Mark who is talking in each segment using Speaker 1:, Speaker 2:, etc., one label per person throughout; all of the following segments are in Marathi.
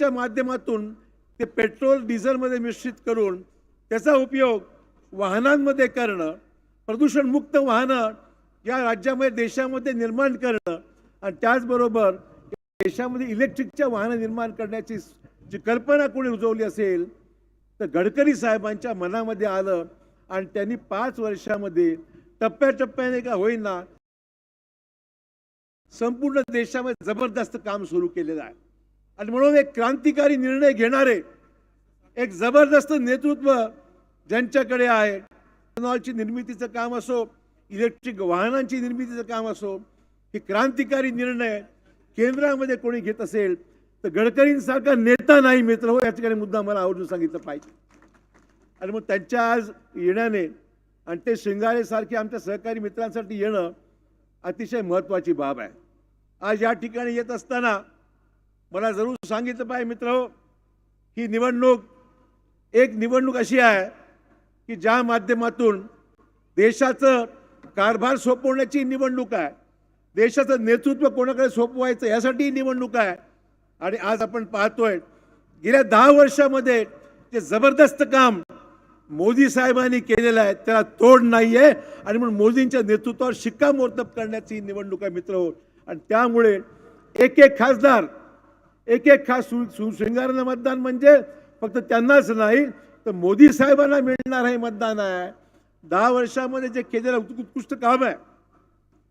Speaker 1: इथेनॉलच्या माध्यमातून ते पेट्रोल डिझेलमध्ये मिश्रित करून त्याचा उपयोग वाहनांमध्ये करणं प्रदूषणमुक्त वाहनं या राज्यामध्ये देशामध्ये निर्माण करणं आणि त्याचबरोबर देशामध्ये इलेक्ट्रिकच्या वाहनं निर्माण करण्याची जी कल्पना कोणी रुजवली असेल तर गडकरी साहेबांच्या मनामध्ये आलं आणि त्यांनी पाच वर्षामध्ये टप्प्याटप्प्याने का होईना संपूर्ण देशामध्ये जबरदस्त काम सुरू केलेलं आहे. आणि म्हणून एक क्रांतिकारी निर्णय घेणारे एक जबरदस्त नेतृत्व ज्यांच्याकडे आहे. इथेनॉलची निर्मितीचं काम असो इलेक्ट्रिक वाहनांची निर्मितीचं काम असो हे क्रांतिकारी निर्णय केंद्रामध्ये कोणी घेत असेल तर गडकरींसारखा नेता नाही मित्र. हो या ठिकाणी मुद्दा मला आवर्जून सांगितलं पाहिजे. आणि मग त्यांच्या आज येण्याने आणि ते शिंगारेसारखे आमच्या सहकारी मित्रांसाठी येणं अतिशय महत्त्वाची बाब आहे. आज या ठिकाणी येत असताना मला जरूर सांगितलं पाहिजे मित्र ही निवडणूक एक निवडणूक अशी आहे की ज्या माध्यमातून देशाचं कारभार सोपवण्याची निवडणूक आहे देशाचं नेतृत्व कोणाकडे सोपवायचं यासाठी ही निवडणूक आहे. आणि आज आपण पाहतोय गेल्या दहा वर्षामध्ये जे जबरदस्त काम मोदी साहेबांनी केलेलं आहे त्याला तोड नाही आहे आणि म्हणून मोदींच्या नेतृत्वावर शिक्कामोर्तब करण्याची निवडणूक आहे मित्र आणि त्यामुळे एक एक खासदार एक एक खास सु सुशृंगारानं मतदान म्हणजे फक्त त्यांनाच नाही तर मोदी साहेबांना मिळणार हे मतदान आहे. दहा वर्षामध्ये जे केलेलं उत्- उत्कृष्ट काम आहे.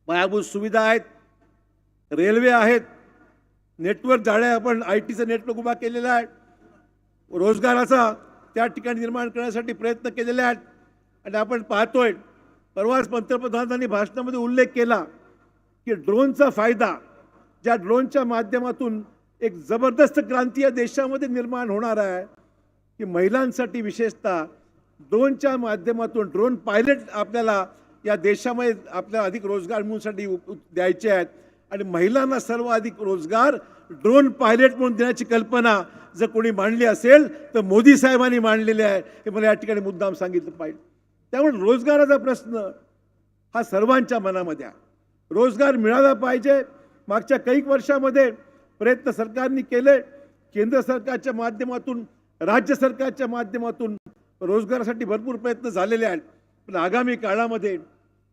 Speaker 1: पायाभूत सुविधा आहेत रेल्वे आहेत नेटवर्क जाळ्या आपण आय टीचं नेटवर्क उभा केलेला आहे. रोजगाराचा त्या ठिकाणी निर्माण करण्यासाठी प्रयत्न केलेले आहेत. आणि आपण पाहतोय परवाच पंतप्रधानांनी भाषणामध्ये उल्लेख केला की ड्रोनचा फायदा ज्या ड्रोनच्या माध्यमातून एक जबरदस्त क्रांती या देशामध्ये निर्माण होणार आहे की महिलांसाठी विशेषतः ड्रोनच्या माध्यमातून ड्रोन पायलट आपल्याला या देशामध्ये आपल्याला अधिक रोजगार मिळूसाठी द्यायचे आहेत. आणि महिलांना सर्व अधिक रोजगार ड्रोन पायलट म्हणून देण्याची कल्पना जर कोणी मांडली असेल तर मोदी साहेबांनी मांडलेली आहे. हे मला या ठिकाणी मुद्दाम सांगितलं पाहिजे. त्यामुळे रोजगाराचा प्रश्न हा सर्वांच्या मनामध्ये आहे. रोजगार मिळाला पाहिजे. मागच्या कैक वर्षामध्ये प्रयत्न सरकारने केले. केंद्र सरकारच्या माध्यमातून राज्य सरकारच्या माध्यमातून रोजगारासाठी भरपूर प्रयत्न झालेले आहेत. पण आगामी काळामध्ये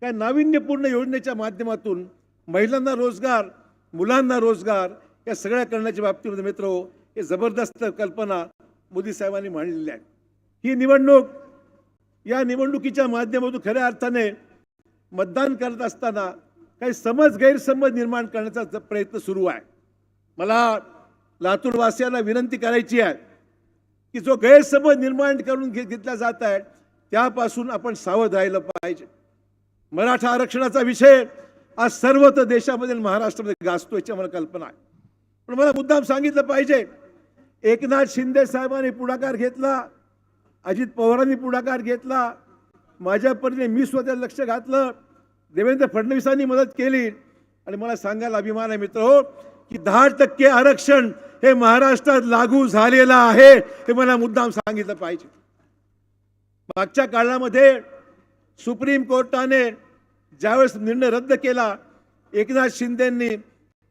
Speaker 1: काय नाविन्यपूर्ण योजनेच्या माध्यमातून महिलांना रोजगार मुलांना रोजगार या सगळ्या करण्याच्या बाबतीमध्ये मित्र हो, हे जबरदस्त कल्पना मोदी साहेबांनी मांडलेली आहे. ही निवडणूक या निवडणुकीच्या माध्यमातून खऱ्या अर्थाने मतदान करत असताना काही समज गैरसमज निर्माण करण्याचा ज- प्रयत्न सुरू आहे. मला लातूरवासियांना विनंती करायची आहे की जो गैरसमज निर्माण करून घे घेतला जात आहे त्यापासून आपण सावध राहिलं पाहिजे. मराठा आरक्षणाचा विषय आज सर्वत्र देशामधील महाराष्ट्रामध्ये गाजतो याची मला कल्पना आहे. पण मला मुद्दाम सांगितलं पाहिजे एकनाथ शिंदे साहेबांनी पुढाकार घेतला अजित पवारांनी पुढाकार घेतला माझ्या परीने मी स्वतः लक्ष घातलं देवेंद्र फडणवीसांनी मदत केली आणि मला सांगायला अभिमान आहे मित्र हो की दहा टक्के आरक्षण हे महाराष्ट्रात लागू झालेलं आहे हे मला मुद्दाम सांगितलं पाहिजे. मागच्या काळामध्ये सुप्रीम कोर्टाने ज्यावेळेस निर्णय रद्द केला एकनाथ शिंदेंनी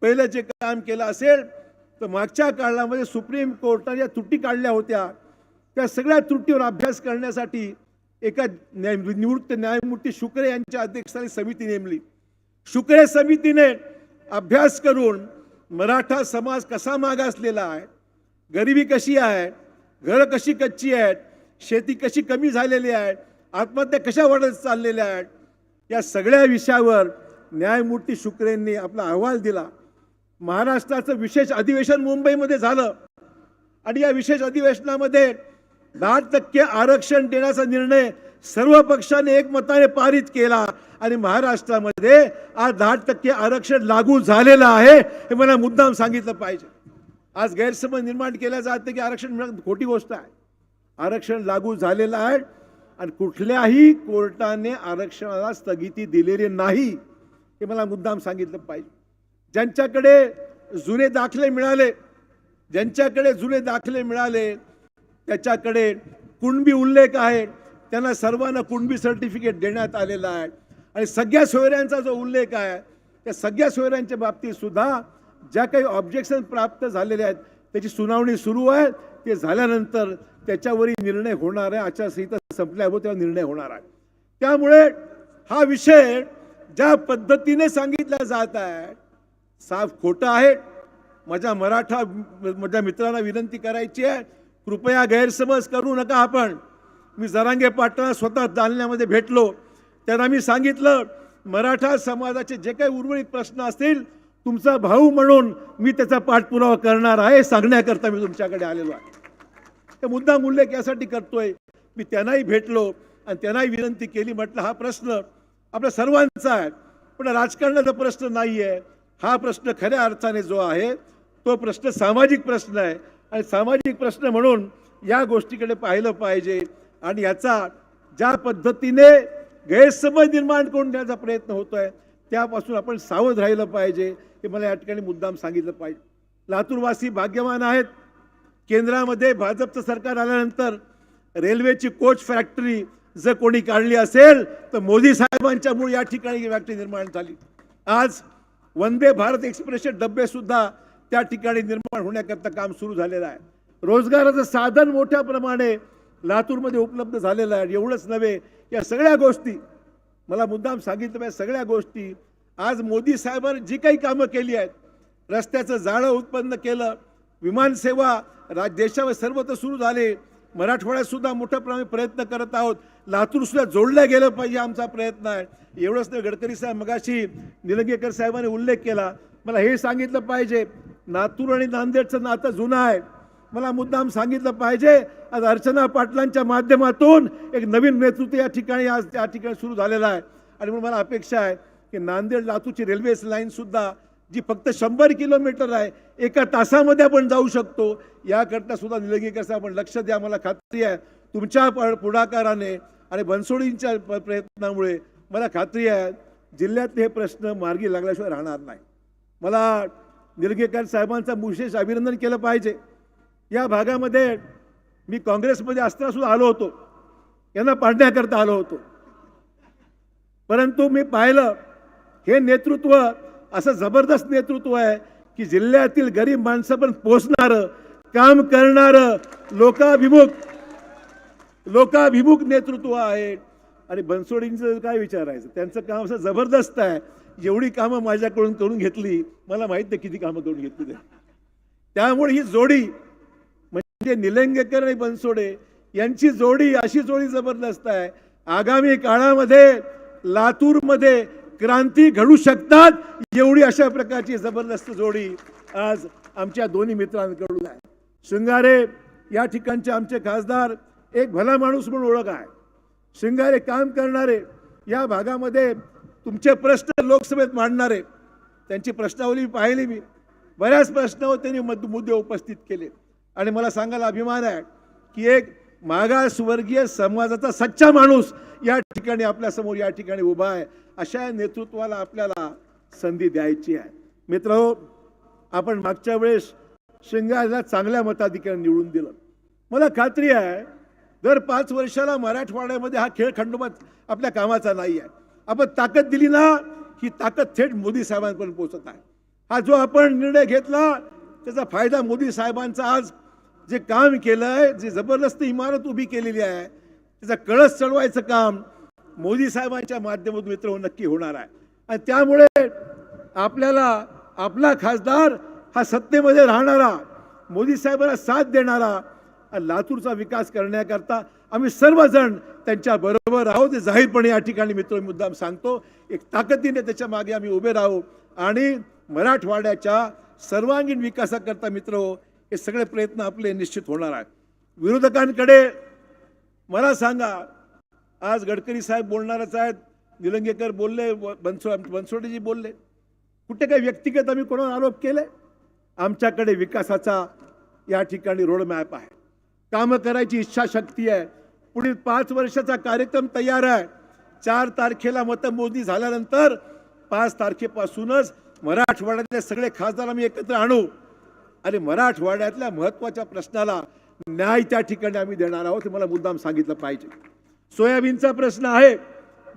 Speaker 1: पहिलं जे काम केलं असेल तर मागच्या काळामध्ये सुप्रीम कोर्टाने ज्या त्रुटी काढल्या होत्या त्या सगळ्या त्रुटीवर अभ्यास करण्यासाठी एका न्याय निवृत्त न्यायमूर्ती शुक्रे यांच्या अध्यक्षस्थानी समिती नेमली. शुक्रे समितीने अभ्यास करून मराठा समाज कसा मागासलेला आहे? गरिबी कशी आहे? घरं कशी कच्ची आहेत? शेती कशी कमी झालेली आहे? आत्महत्या कशा वाढत चाललेल्या आहेत? या सगळ्या विषयावर न्यायमूर्ती शुक्रेंनी आपला अहवाल दिला. महाराष्ट्राचं विशेष अधिवेशन मुंबईमध्ये झालं. आणि या विशेष अधिवेशनामध्ये दहा टक्के आरक्षण देण्याचा निर्णय सर्व पक्षाने एकमताने पारित केला आणि महाराष्ट्रामध्ये आज दहा टक्के आरक्षण लागू झालेलं आहे हे मला मुद्दाम सांगितलं पाहिजे. आज गैरसमज निर्माण केला जाते की आरक्षण खोटी गोष्ट आहे. आरक्षण लागू झालेलं आहे आणि कुठल्याही कोर्टाने आरक्षणाला स्थगिती दिलेली नाही हे मला मुद्दाम सांगितलं पाहिजे. ज्यांच्याकडे जुने दाखले मिळाले ज्यांच्याकडे जुने दाखले मिळाले त्याच्याकडे कुणबी उल्लेख आहे त्यांना सर्वांना कुणबी सर्टिफिकेट देण्यात आलेलं आहे. आणि सगळ्या सोयऱ्यांचा जो उल्लेख आहे त्या सगळ्या सोयऱ्यांच्या बाबतीत सुद्धा ज्या काही ऑब्जेक्शन प्राप्त झालेले आहेत त्याची सुनावणी सुरू आहे. ते झाल्यानंतर त्याच्यावरही निर्णय होणार आहे. आचारसंहिता संपल्यावर तेव्हा निर्णय होणार आहे. त्यामुळे हा विषय ज्या पद्धतीने सांगितला जात आहे साफ खोटं आहे. माझ्या मराठा माझ्या मित्रांना विनंती करायची आहे. कृपया गैरसमज करू नका आपण. मी जरांगे पाटणा स्वतः जालन्यामध्ये भेटलो. त्यांना मी सांगितलं मराठा समाजाचे जे काही उर्वरित प्रश्न असतील तुमचा भाऊ म्हणून मी त्याचा पाठपुरावा करणार आहे सांगण्याकरता मी तुमच्याकडे आलेलो आहे. तर मुद्दा उल्लेख यासाठी करतोय. मी त्यांनाही भेटलो आणि त्यांनाही विनंती केली म्हटलं हा प्रश्न आपल्या सर्वांचा आहे पण राजकारणाचा प्रश्न नाही आहे हा प्रश्न खऱ्या अर्थाने जो आहे तो प्रश्न सामाजिक प्रश्न आहे. आणि सामाजिक प्रश्न म्हणून या गोष्टीकडे पाहिलं पाहिजे. आणि याचा ज्या पद्धतीने गैरसमज निर्माण करून देण्याचा प्रयत्न होतोय त्यापासून आपण सावध राहिलं पाहिजे हे मला या ठिकाणी मुद्दाम सांगितलं पाहिजे. लातूरवासी भाग्यवान आहेत. केंद्रामध्ये भाजपचं सरकार आल्यानंतर रेल्वेची कोच फॅक्टरी जर कोणी काढली असेल तर मोदी साहेबांच्यामुळे या ठिकाणी ही फॅक्टरी निर्माण झाली. आज वंदे भारत एक्सप्रेसचे डबे सुद्धा त्या ठिकाणी निर्माण होण्याकरता काम सुरू झालेलं आहे. रोजगाराचं साधन मोठ्या प्रमाणे लातूरमध्ये उपलब्ध झालेलं आहे. एवढंच नव्हे या सगळ्या गोष्टी मला मुद्दाम सांगितलं पाहिजे सगळ्या गोष्टी. आज मोदी साहेबांनी जी काही कामं केली आहेत रस्त्याचं जाळं उत्पन्न केलं विमानसेवा राज देशावर सर्वत्र सुरू झाले. मराठवाड्यातसुद्धा मोठ्या प्रमाणात प्रयत्न करत आहोत. लातूरसुद्धा जोडलं गेलं पाहिजे आमचा प्रयत्न आहे. एवढंच नाही गडकरी साहेब मगाशी निलंगेकर साहेबांनी उल्लेख केला. मला हे सांगितलं पाहिजे लातूर आणि नांदेडचं नातं जुनं आहे. मला मुद्दाम सांगितलं पाहिजे. आज अर्चना पाटलांच्या माध्यमातून एक नवीन नेतृत्व या ठिकाणी आज त्या ठिकाणी सुरू झालेलं आहे. आणि म्हणून मला अपेक्षा आहे की नांदेड लातूरची रेल्वे लाईनसुद्धा जी फक्त शंभर किलोमीटर आहे एका तासामध्ये आपण जाऊ शकतो. याकरता सुद्धा निलंगेकर साहेब आपण लक्ष द्या मला खात्री आहे. तुमच्या पुढाकाराने आणि बनसोडींच्या प्रयत्नामुळे मला खात्री आहे जिल्ह्यातले हे प्रश्न मार्गी लागल्याशिवाय राहणार नाही. मला निलंगेकर साहेबांचं विशेष अभिनंदन केलं पाहिजे. या भागामध्ये मी काँग्रेसमध्ये असताना सुद्धा आलो होतो. यांना पाडण्याकरता आलो होतो. परंतु मी पाहिलं हे नेतृत्व असं जबरदस्त नेतृत्व आहे की जिल्ह्यातील गरीब माणसं पण पोचणारं काम करणारं लोकाभिमुख लोकाभिमुख नेतृत्व आहे. आणि बनसोडींचं काय विचारायचं? त्यांचं काम असं जबरदस्त आहे. जेवढी कामं माझ्याकडून करून घेतली. मला माहीत नाही किती कामं करून घेतली त्यामुळे ही जोडी म्हणजे निलंगेकर आणि बनसोडे यांची जोडी अशी जोडी जबरदस्त आहे. आगामी काळामध्ये लातूरमध्ये क्रांती घडू शकतात एवढी अशा प्रकारची जबरदस्त जोडी आज आमच्या दोन्ही मित्रांकडून आहे. शृंगारे या ठिकाणचे आमचे खासदार एक भला माणूस म्हणून ओळख आहे. शृंगारे काम करणारे या भागामध्ये तुमचे प्रश्न लोकसभेत मांडणारे त्यांची प्रश्नावली पाहिली मी. बऱ्याच प्रश्नावर त्यांनी मुद्दे उपस्थित केले. आणि मला सांगायला अभिमान आहे की एक मागासवर्गीय समाजाचा सच्चा माणूस या ठिकाणी आपल्यासमोर या ठिकाणी उभा आहे. अशा नेतृत्वाला आपल्याला संधी द्यायची आहे. मित्र आपण मागच्या वेळेस शृंगारला चांगल्या मताधिकारी निवडून दिलं. मला खात्री आहे दर पाच वर्षाला मराठवाड्यामध्ये हा खेळ खंडोबात आपल्या कामाचा नाही आहे. आपण ताकद दिली ना ही ताकद थेट मोदी साहेबांपर्यंत पोहोचत आहे. हा जो आपण निर्णय घेतला त्याचा फायदा मोदी साहेबांचा आज जे काम केलं आहे जे जबरदस्त इमारत उभी केलेली आहे त्याचा कळस चढवायचं काम मोदी साहेबांच्या माध्यमातून मित्र हो नक्की होणार आहे. आणि त्यामुळे आपल्याला आपला खासदार हा सत्तेमध्ये राहणारा मोदी साहेबांना साथ देणारा लातूरचा विकास करण्याकरता आम्ही सर्वजण त्यांच्या बरोबर आहोत. ते जाहीरपणे या ठिकाणी मित्र हो, मुद्दाम सांगतो एक ताकदीने त्याच्यामागे आम्ही उभे राहू. आणि मराठवाड्याच्या सर्वांगीण विकासाकरता मित्र हो, हे सगळे प्रयत्न आपले निश्चित होणार आहे विरोधकांकडे मला सांगा आज गडकरी साहेब बोलणारच आहेत निलंगेकर बोलले व- बनसो बनसोडेजी बोलले. कुठे काही व्यक्तिगत आम्ही कोणावर आरोप केले? आमच्याकडे विकासाचा या ठिकाणी रोडमॅप आहे. कामं करायची इच्छाशक्ती आहे. पुढील पाच वर्षाचा कार्यक्रम तयार आहे. चार तारखेला मतमोजणी झाल्यानंतर पाच तारखेपासूनच मराठवाड्यातले सगळे खासदार आम्ही एकत्र आणू. आणि मराठवाड्यातल्या महत्त्वाच्या प्रश्नाला न्याय त्या ठिकाणी आम्ही देणार आहोत हे मला मुद्दाम सांगितलं पाहिजे. सोयाबीनचा प्रश्न आहे.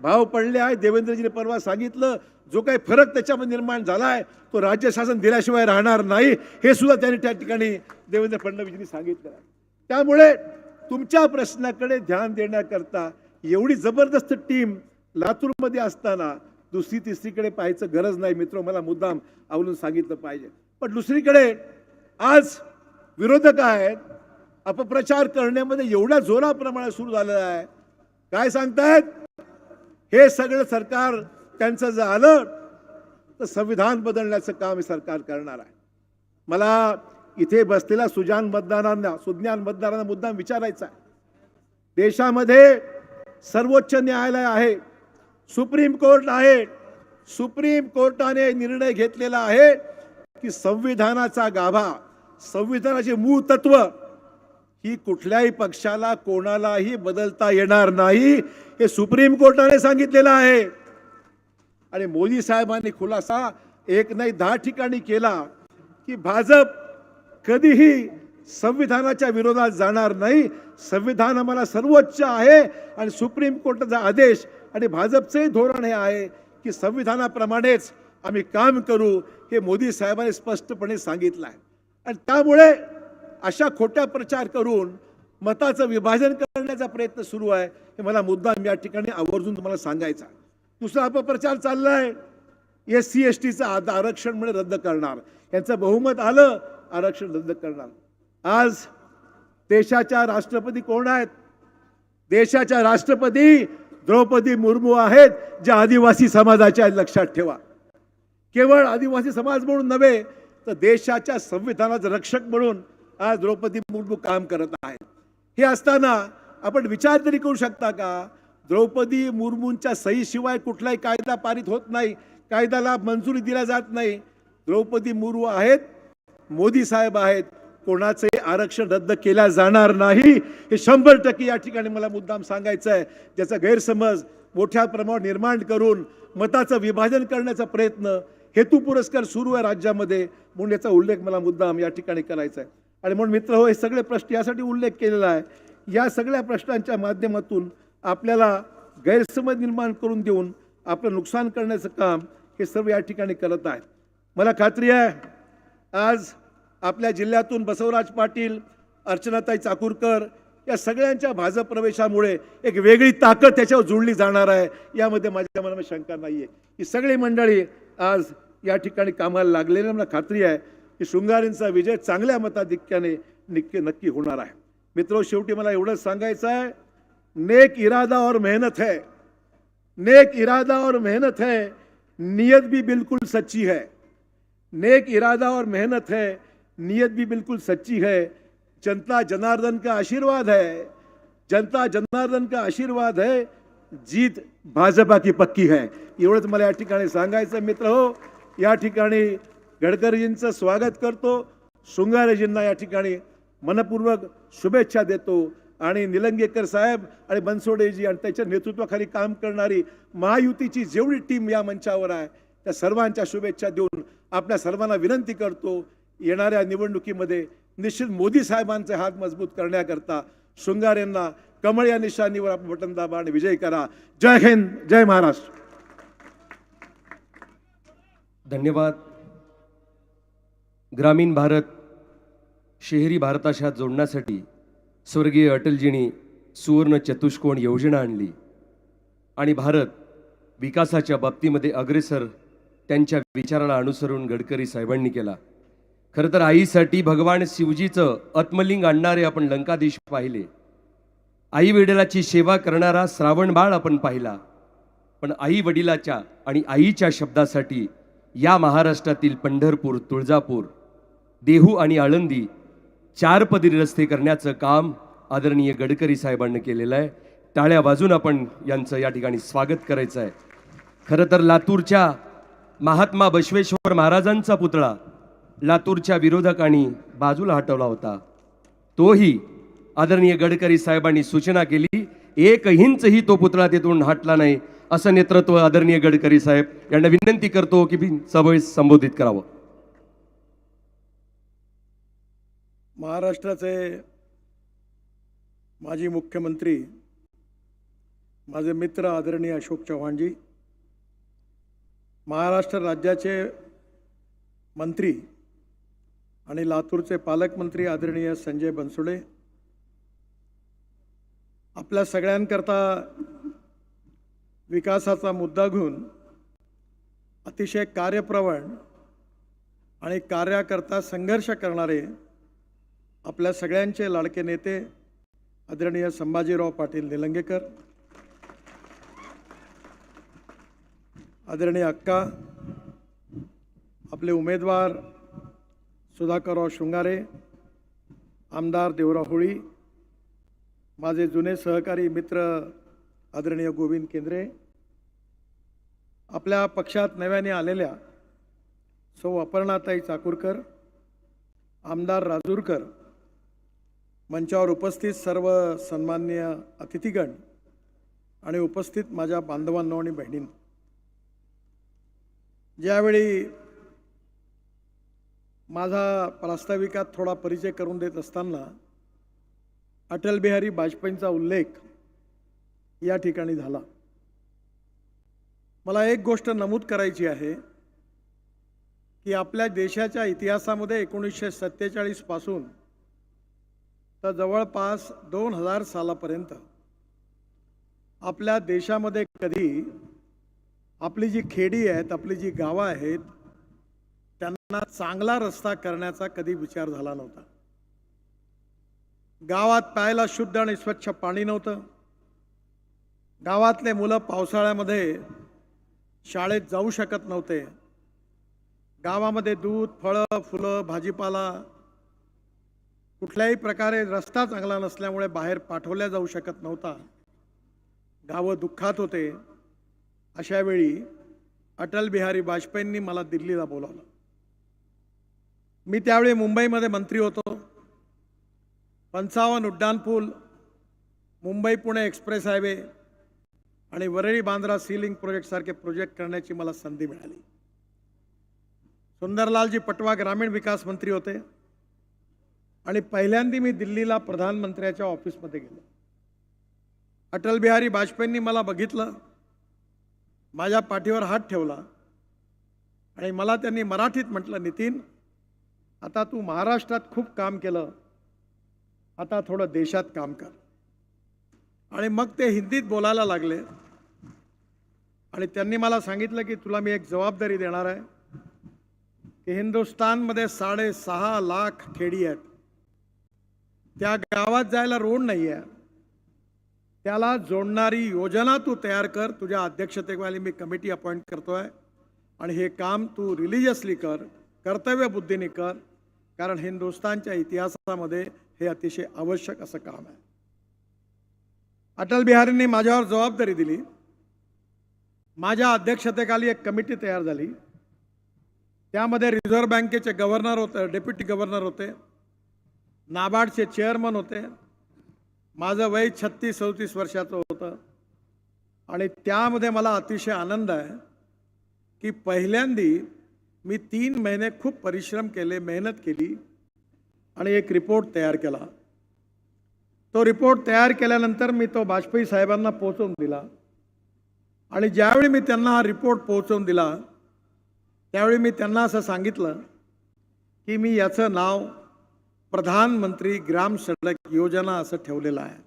Speaker 1: भाव पडले आहे. देवेंद्रजीने परवा सांगितलं. जो काही फरक त्याच्यामध्ये निर्माण झाला आहे तो राज्य शासन दिल्याशिवाय राहणार नाही हे सुद्धा त्यांनी त्या ठिकाणी देवेंद्र फडणवीसनी सांगितलं. आहे त्यामुळे तुमच्या प्रश्नाकडे ध्यान देण्याकरता एवढी जबरदस्त टीम लातूरमध्ये असताना दुसरी तिसरीकडे पाहायचं गरज नाही मित्र मला मुद्दाम आवलून सांगितलं पाहिजे. पण दुसरीकडे आज विरोधक आहेत. अपप्रचार करण्यामध्ये एवढ्या जोराप्रमाणे सुरू झालेला आहे. काय सांगतायत? हे सगळं सरकार त्यांचं जर आलं तर संविधान बदलण्याचं काम हे सरकार करणार आहे. मला इथे बसलेल्या सुजान मतदारांना सुज्ञान मतदारांना मुद्दाम विचारायचा आहे. देशामध्ये सर्वोच्च न्यायालय आहे सुप्रीम कोर्ट आहे. सुप्रीम कोर्टाने निर्णय घेतलेला आहे की संविधानाचा गाभा संविधानाचे मूळ तत्व. ही कुठल्याही पक्षाला कोणालाही बदलता येणार नाही. हे सुप्रीम कोर्टाने सांगितलेलं आहे. आणि मोदी साहेबांनी खुलासा एक नाही दहा ठिकाणी केला की भाजप कधीही संविधानाच्या विरोधात जाणार नाही. संविधान आम्हाला सर्वोच्च आहे आणि सुप्रीम कोर्टाचा आदेश आणि भाजपचंही धोरण हे आहे की संविधानाप्रमाणेच आम्ही काम करू हे मोदी साहेबांनी स्पष्टपणे सांगितलं आहे. आणि त्यामुळे अशा खोट्या प्रचार करून मताचं विभाजन करण्याचा प्रयत्न सुरू आहे हे मला मुद्दाम या ठिकाणी आवर्जून तुम्हाला सांगायचा दुसरा अपप्रचार चाललाय. एस सी एस टीचं आरक्षण म्हणजे रद्द करणार. यांचं बहुमत आलं आरक्षण रद्द करणार. आज देशाच्या राष्ट्रपती कोण आहेत? देशाच्या राष्ट्रपती द्रौपदी मुर्मू आहेत ज्या आदिवासी समाजाच्या लक्षात ठेवा. केवळ आदिवासी समाज म्हणून नव्हे तर देशाच्या संविधानाचं रक्षक म्हणून आज द्रौपदी मुर्मू काम करत आहेत. हे असताना आपण विचार तरी करू शकता का? द्रौपदी मुर्मूंच्या सहीशिवाय कुठलाही कायदा पारित होत नाही कायद्याला मंजुरी दिल्या जात नाही. द्रौपदी मुर्मू आहेत मोदी साहेब आहेत कोणाचे आरक्षण रद्द केल्या जाणार नाही. हे शंभर टक्के या ठिकाणी मला मुद्दाम सांगायचं आहे. ज्याचा गैरसमज मोठ्या प्रमाणावर निर्माण करून मताचं विभाजन करण्याचा प्रयत्न हेतू पुरस्कार सुरू आहे राज्यामध्ये. म्हणून याचा उल्लेख मला मुद्दाम या ठिकाणी करायचा आहे. आणि म्हणून मित्र हो हे सगळे प्रश्न यासाठी उल्लेख केलेला आहे. या सगळ्या प्रश्नांच्या माध्यमातून आपल्याला गैरसमज निर्माण करून देऊन आपलं नुकसान करण्याचं काम हे सर्व या ठिकाणी करत आहेत. मला खात्री आहे आज आपल्या जिल्ह्यातून बसवराज पाटील अर्चनाताई चाकूरकर या सगळ्यांच्या भाजप प्रवेशामुळे एक वेगळी ताकद त्याच्यावर जुळली जाणार आहे. यामध्ये माझ्या मनामध्ये शंका नाही आहे ही सगळी मंडळी आज या ठिकाणी कामाला लागलेली मला खात्री आहे की शृंगारींचा विजय चांगल्या मताधिक्याने नक्की नक्की होणार आहे. मित्रो शेवटी मला एवढंच सांगायचं आहे नेक इरादा और मेहनत है. नेक इरादा और मेहनत है नियत भी बिल्कुल सच्ची है. नेक इरादा और मेहनत है नियत भी बिल्कुल सच्ची है. जनता जनार्दन का आशीर्वाद है जनता जनार्दन का आशीर्वाद है जीत भाजपा की पक्की है। एवढंच मला या ठिकाणी सांगायचं मित्र हो. या ठिकाणी गडकरीजींचं स्वागत करतो. शृंगारेजींना या ठिकाणी मनपूर्वक शुभेच्छा देतो. आणि निलंगेकर साहेब आणि बनसोडेजी आणि त्याच्या नेतृत्वाखाली काम करणारी महायुतीची जेवढी टीम या मंचावर आहे त्या सर्वांच्या शुभेच्छा देऊन आपल्या सर्वांना विनंती करतो येणाऱ्या निवडणुकीमध्ये निश्चित मोदी साहेबांचे हात मजबूत करण्याकरता शृंगारेंना कमळ या निशाणीवर आपण बटन दाबा आणि विजय करा. जय हिंद जय महाराष्ट्र.
Speaker 2: धन्यवाद. ग्रामीण भारत शहरी भारताशात जोडण्यासाठी स्वर्गीय अटलजींनी सुवर्ण चतुष्कोण योजना आणली आणि भारत विकासाच्या बाबतीमध्ये अग्रेसर त्यांच्या विचाराला अनुसरून गडकरी साहेबांनी केला. खरं तर आईसाठी भगवान शिवजीचं आत्मलिंग आणणारे आपण लंकादेश पाहिले. आई वडिलाची सेवा करणारा श्रावण बाळ आपण पाहिला. पण आई वडिलाच्या आणि आईच्या शब्दासाठी या महाराष्ट्रातील पंढरपूर तुळजापूर देहू आणि आळंदी चार पदरी रस्ते करण्याचं काम आदरणीय गडकरी साहेबांनी केलेलं आहे. टाळ्या वाजून आपण यांचं या ठिकाणी स्वागत करायचं आहे. खरं तर लातूरच्या महात्मा बसवेश्वर महाराजांचा पुतळा लातूरच्या विरोधकांनी बाजूला हटवला होता. तोही आदरणीय गडकरी साहेबांनी सूचना केली एक हिंचही तो पुतळा तिथून हटला नाही असं नेतृत्व आदरणीय गडकरी साहेब यांना विनंती करतो की सभेस संबोधित करावं.
Speaker 3: महाराष्ट्राचे माजी मुख्यमंत्री माझे मित्र आदरणीय अशोक चव्हाणजी महाराष्ट्र राज्याचे मंत्री आणि लातूरचे पालकमंत्री आदरणीय संजय बनसुडे आपल्या सगळ्यांकरता विकासाचा मुद्दा घेऊन अतिशय कार्यप्रवण आणि कार्याकरता संघर्ष करणारे आपल्या सगळ्यांचे लाडके नेते आदरणीय संभाजीराव पाटील निलंगेकर आदरणीय अक्का आपले उमेदवार सुधाकरराव शृंगारे आमदार देवराव होळी माझे जुने सहकारी मित्र आदरणीय गोविंद केंद्रे आपल्या पक्षात नव्याने आलेल्या सौ अपर्णाताई चाकूरकर आमदार राजूरकर मंचावर उपस्थित सर्व सन्मान्य अतिथीगण आणि उपस्थित माझ्या बांधवांनो आणि बहिणीं. ज्यावेळी माझा प्रास्ताविकात थोडा परिचय करून देत असताना अटल बिहारी वाजपेयींचा उल्लेख या ठिकाणी झाला. मला एक गोष्ट नमूद करायची आहे की आपल्या देशाच्या इतिहासामध्ये एकोणीसशे सत्तेचाळीसपासून तर जवळपास दोन हजार सालापर्यंत आपल्या देशामध्ये कधी आपली जी खेडी आहेत आपली जी गावं आहेत त्यांना चांगला रस्ता करण्याचा कधी विचार झाला नव्हता. गावात प्यायला शुद्ध आणि स्वच्छ पाणी नव्हतं. गावातले मुलं पावसाळ्यामध्ये शाळेत जाऊ शकत नव्हते. गावामध्ये दूध फळं फुलं भाजीपाला कुठल्याही प्रकारे रस्ता चांगला नसल्यामुळे बाहेर पाठवल्या जाऊ शकत नव्हता. गावं दुःखात होते. अशा वेळी अटल बिहारी वाजपेयींनी मला दिल्लीला बोलावलं. मी त्यावेळी मुंबईमध्ये मंत्री होतो. पंचावन्न उड्डाणपूल मुंबई पुणे एक्सप्रेस हायवे आणि वरळी बांद्रा सीलिंग प्रोजेक्टसारखे प्रोजेक्ट करण्याची मला संधी मिळाली. सुंदरलालजी पटवा ग्रामीण विकास मंत्री होते आणि पहिल्यांदा मी दिल्लीला प्रधानमंत्र्याच्या ऑफिसमध्ये गेलो. अटल बिहारी वाजपेयींनी मला बघितलं माझ्या पाठीवर हात ठेवला आणि मला त्यांनी मराठीत म्हटलं नितीन आता तू महाराष्ट्रात खूप काम केलं आता थोडं देशात काम कर. आणि मग ते हिंदीत बोलायला लागले. आणि त्यांनी मला सांगितलं की तुला मी एक जबाबदारी देणार आहे. की हिंदुस्थानमध्ये साडेसहा लाख खेडी आहेत. त्या गावात जायला रोड नाही आहे त्याला जोडणारी योजना तू तयार कर. तुझ्या अध्यक्षतेखाली मी कमिटी अपॉइंट करतोय. आणि हे काम तू रिलिजियसली कर. कर्तव्यबुद्धीने कर. कारण हिंदुस्थानच्या इतिहासामध्ये हे अतिशय आवश्यक असं काम आहे. अटल बिहारींनी माझ्यावर जबाबदारी दिली. माझ्या अध्यक्षतेखाली एक कमिटी तयार झाली. त्यामध्ये रिझर्व्ह बँकेचे गव्हर्नर होते डेप्युटी गव्हर्नर होते नाबार्डचे चेअरमन होते. माझं वय छत्तीस चौतीस वर्षाचं होतं. आणि त्यामध्ये मला अतिशय आनंद आहे की पहिल्यांदी मी तीन महिने खूप परिश्रम केले मेहनत केली. आणि एक रिपोर्ट तयार केला. तो रिपोर्ट तयार केल्यानंतर मी तो वाजपेयी साहेबांना पोहोचवून दिला. आणि ज्यावेळी मी त्यांना हा रिपोर्ट पोहोचवून दिला त्यावेळी मी त्यांना असं सांगितलं की मी याचं नाव प्रधानमंत्री ग्राम सडक योजना असं ठेवलेलं आहे.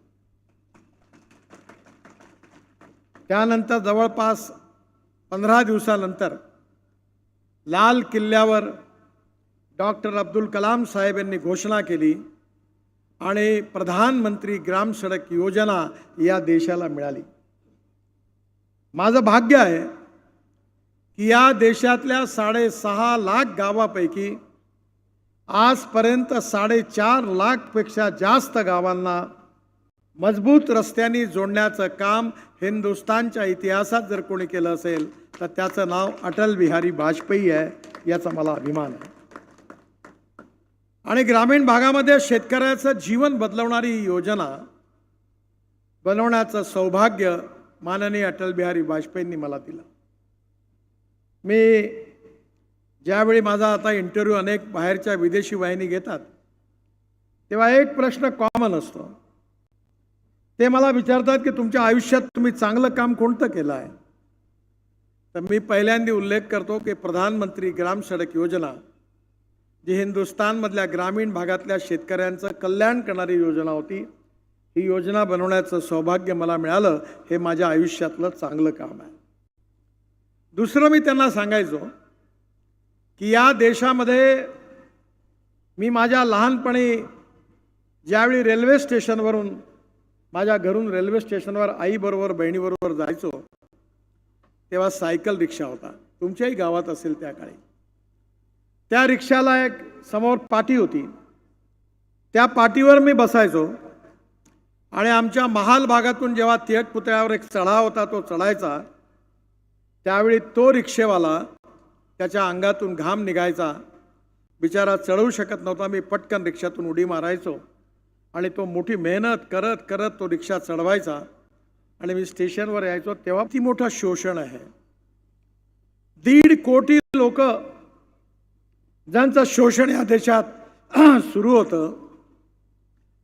Speaker 3: त्यानंतर जवळपास पंधरा दिवसानंतर लाल किल्ल्यावर डॉक्टर अब्दुल कलाम साहेब यांनी घोषणा केली आणि प्रधानमंत्री ग्राम सडक योजना या देशाला मिळाली. माझं भाग्य आहे की या देशातल्या साडेसहा लाख गावापैकी आजपर्यंत साडेचार लाखपेक्षा जास्त गावांना मजबूत रस्त्यांनी जोडण्याचं काम हिंदुस्थानच्या इतिहासात जर कोणी केलं असेल तर त्याचं नाव अटल बिहारी वाजपेयी आहे याचा मला अभिमान आहे. आणि ग्रामीण भागामध्ये शेतकऱ्याचं जीवन बदलवणारी योजना बनवण्याचं सौभाग्य माननीय अटल बिहारी वाजपेयींनी मला दिलं. मी ज्यावेळी माझा आता इंटरव्ह्यू अनेक बाहेरच्या विदेशी वाहिनी घेतात तेव्हा एक प्रश्न कॉमन असतो. ते मला विचारतात की तुमच्या आयुष्यात तुम्ही चांगलं काम कोणतं केलं आहे? तर मी पहिल्यांदा उल्लेख करतो की प्रधानमंत्री ग्राम सडक योजना जी हिंदुस्थानमधल्या ग्रामीण भागातल्या शेतकऱ्यांचं कल्याण करणारी योजना होती ही योजना बनवण्याचं सौभाग्य मला मिळालं हे माझ्या आयुष्यातलं चांगलं काम आहे. दुसरं मी त्यांना सांगायचो की या देशामध्ये मी माझ्या लहानपणी ज्यावेळी रेल्वे स्टेशनवरून माझ्या घरून रेल्वे स्टेशनवर आईबरोबर बहिणीबरोबर जायचो तेव्हा सायकल रिक्षा होता. तुमच्याही गावात असेल त्या काळी. त्या रिक्षाला एक समोर पाटी होती. त्या पाटीवर मी बसायचो. आणि आमच्या महाल भागातून जेव्हा तियट पुतळ्यावर एक चढाव होता तो चढायचा त्यावेळी तो रिक्षेवाला त्याच्या अंगातून घाम निघायचा. बिचारा चढवू शकत नव्हता मी पटकन रिक्षातून उडी मारायचो. आणि तो मोठी मेहनत करत करत तो रिक्षा चढवायचा. आणि मी स्टेशनवर यायचो तेव्हा ती मोठं शोषण आहे. दीड कोटी लोक ज्यांचं शोषण या देशात सुरू होतं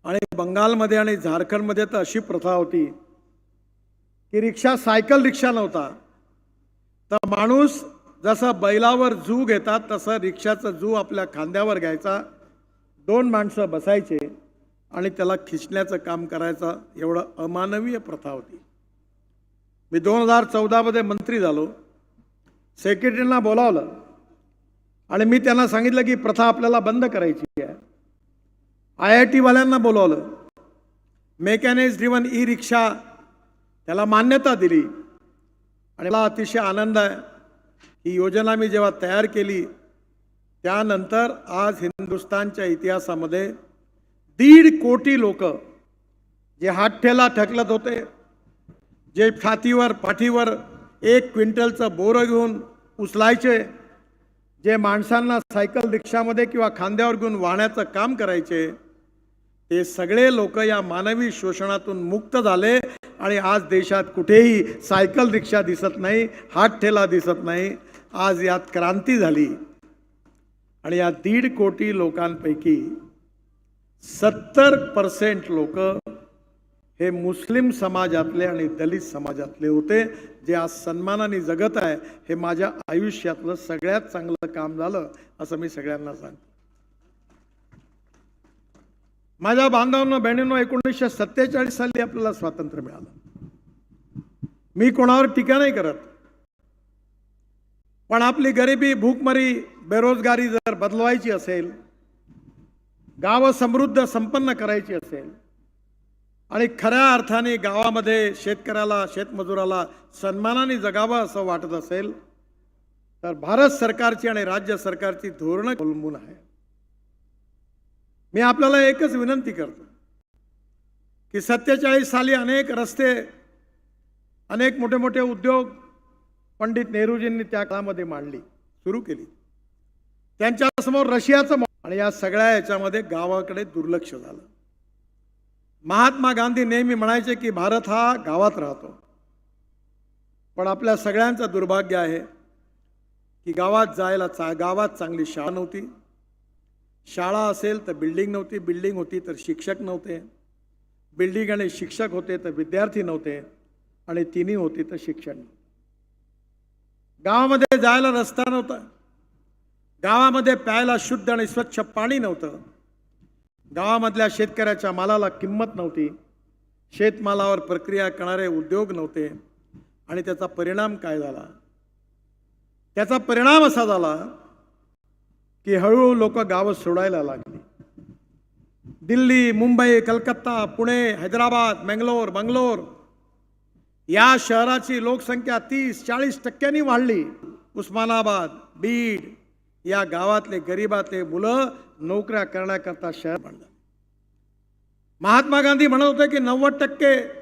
Speaker 3: आणि बंगालमध्ये आणि झारखंडमध्ये तर अशी प्रथा होती की रिक्षा सायकल रिक्षा नव्हता. तर माणूस जसा बैलावर जू घेतात तसं रिक्षाचा जू आपल्या खांद्यावर घ्यायचा. दोन माणसं बसायचे आणि त्याला खिचण्याचं काम करायचं एवढं अमानवीय प्रथा होती. मी दोन हजार चौदामध्ये मंत्री झालो. सेक्रेटरींना बोलावलं. आणि मी त्यांना सांगितलं की प्रथा आपल्याला बंद करायची आहे. आय आय टीवाल्यांना बोलवलं. मेकॅनिक्स ड्रिवन ई रिक्षा त्याला मान्यता दिली. आणि मला अतिशय आनंद आहे. ही योजना मी जेव्हा तयार केली त्यानंतर आज हिंदुस्थानच्या इतिहासामध्ये दीड कोटी लोक जे हातठेला ठकलत होते जे छातीवर पाठीवर एक क्विंटलचं बोरं घेऊन उचलायचे जे माणसांना सायकल रिक्षामध्ये किंवा खांद्यावर घेऊन वाहण्याचं काम करायचे ते सगळे लोक या मानवी शोषणातून मुक्त झाले आणि आज देशात कुठेही सायकल रिक्षा दिसत नाही हात ठेला दिसत नाही. आज यात क्रांती झाली. आणि या दीड कोटी लोकांपैकी सत्तर पर्सेंट लोक हे मुस्लिम समाजातले आणि दलित समाजातले होते जे आज सन्मानाने जगत आहे हे माझ्या आयुष्यातलं सगळ्यात चांगलं काम झालं असं मी सगळ्यांना सांगतो. माझ्या बांधवांना बहिणींना एकोणीसशे सत्तेचाळीस साली आपल्याला स्वातंत्र्य मिळालं. मी कोणावर टीका नाही करत. पण आपली गरिबी भूकमरी बेरोजगारी जर बदलवायची असेल गावं समृद्ध संपन्न करायची असेल आणि खऱ्या अर्थाने गावामध्ये शेतकऱ्याला शेतमजुराला सन्मानाने जगावं असं वाटत असेल तर भारत सरकारची आणि राज्य सरकारची धोरणं अवलंबून आहे. मी आपल्याला एकच विनंती करतो की सत्तेचाळीस साली अनेक रस्ते अनेक मोठे मोठे उद्योग पंडित नेहरूजींनी त्या काळामध्ये मांडली सुरू केली. त्यांच्यासमोर रशियाचं आणि या सगळ्या याच्यामध्ये गावाकडे दुर्लक्ष झालं. महात्मा गांधी नेहमी म्हणायचे की भारत हा गावात राहतो. पण आपल्या सगळ्यांचं दुर्भाग्य आहे की गावात जायला चा गावात चांगली शाळा नव्हती. शाळा असेल तर बिल्डिंग नव्हती बिल्डिंग होती तर शिक्षक नव्हते. बिल्डिंग आणि शिक्षक होते तर विद्यार्थी नव्हते आणि तिन्ही होती तर शिक्षण. गावामध्ये जायला रस्ता नव्हता. गावामध्ये प्यायला शुद्ध आणि स्वच्छ पाणी नव्हतं. गावामधल्या शेतकऱ्याच्या मालाला किंमत नव्हती. शेतमालावर प्रक्रिया करणारे उद्योग नव्हते. आणि त्याचा परिणाम काय झाला? त्याचा परिणाम असा झाला की हळूहळू लोक गावं सोडायला लागली. दिल्ली मुंबई कलकत्ता पुणे हैदराबाद मंगलोर बंगलोर या शहराची लोकसंख्या तीस चाळीस टक्क्यांनी वाढली. उस्मानाबाद बीड या गावातले गरिबातले मुलं नोकऱ्या करण्याकरता शहर बनलं. महात्मा गांधी म्हणत होते की नव्वद टक्के